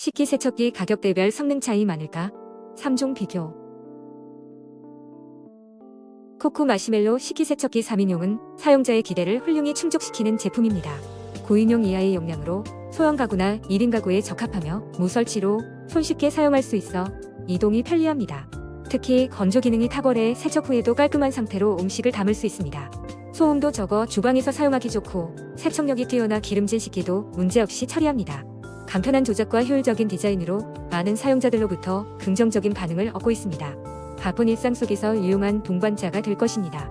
식기세척기 가격대별 성능 차이 많을까? 3종 비교. 코코 마시멜로 식기세척기 3인용은 사용자의 기대를 훌륭히 충족시키는 제품입니다. 9인용 이하의 용량으로 소형 가구나 1인 가구에 적합하며 무설치로 손쉽게 사용할 수 있어 이동이 편리합니다. 특히 건조 기능이 탁월해 세척 후에도 깔끔한 상태로 음식을 담을 수 있습니다. 소음도 적어 주방에서 사용하기 좋고 세척력이 뛰어나 기름진 식기도 문제없이 처리합니다. 간편한 조작과 효율적인 디자인으로 많은 사용자들로부터 긍정적인 반응을 얻고 있습니다. 바쁜 일상 속에서 유용한 동반자가 될 것입니다.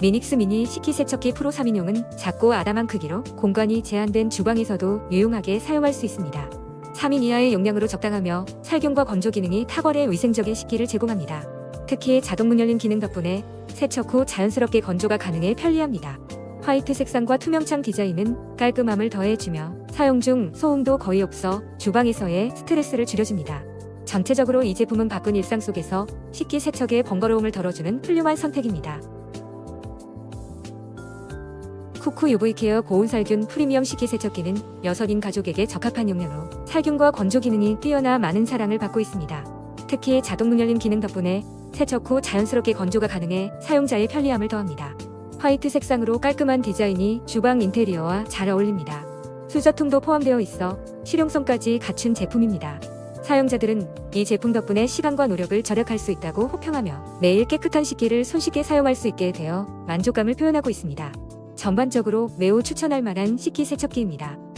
미닉스 미니 식기세척기 프로 3인용은 작고 아담한 크기로 공간이 제한된 주방에서도 유용하게 사용할 수 있습니다. 3인 이하의 용량으로 적당하며 살균과 건조 기능이 탁월해 위생적인 식기를 제공합니다. 특히 자동 문 열림 기능 덕분에 세척 후 자연스럽게 건조가 가능해 편리합니다. 화이트 색상과 투명창 디자인은 깔끔함을 더해주며 사용 중 소음도 거의 없어 주방에서의 스트레스를 줄여줍니다. 전체적으로 이 제품은 바쁜 일상 속에서 식기 세척의 번거로움을 덜어주는 훌륭한 선택입니다. 쿠쿠 UV 케어 고온 살균 프리미엄 식기 세척기는 6인 가족에게 적합한 용량으로 살균과 건조 기능이 뛰어나 많은 사랑을 받고 있습니다. 특히 자동 문 열림 기능 덕분에 세척 후 자연스럽게 건조가 가능해 사용자의 편리함을 더합니다. 화이트 색상으로 깔끔한 디자인이 주방 인테리어와 잘 어울립니다. 수저통도 포함되어 있어 실용성까지 갖춘 제품입니다. 사용자들은 이 제품 덕분에 시간과 노력을 절약할 수 있다고 호평하며 매일 깨끗한 식기를 손쉽게 사용할 수 있게 되어 만족감을 표현하고 있습니다. 전반적으로 매우 추천할 만한 식기 세척기입니다.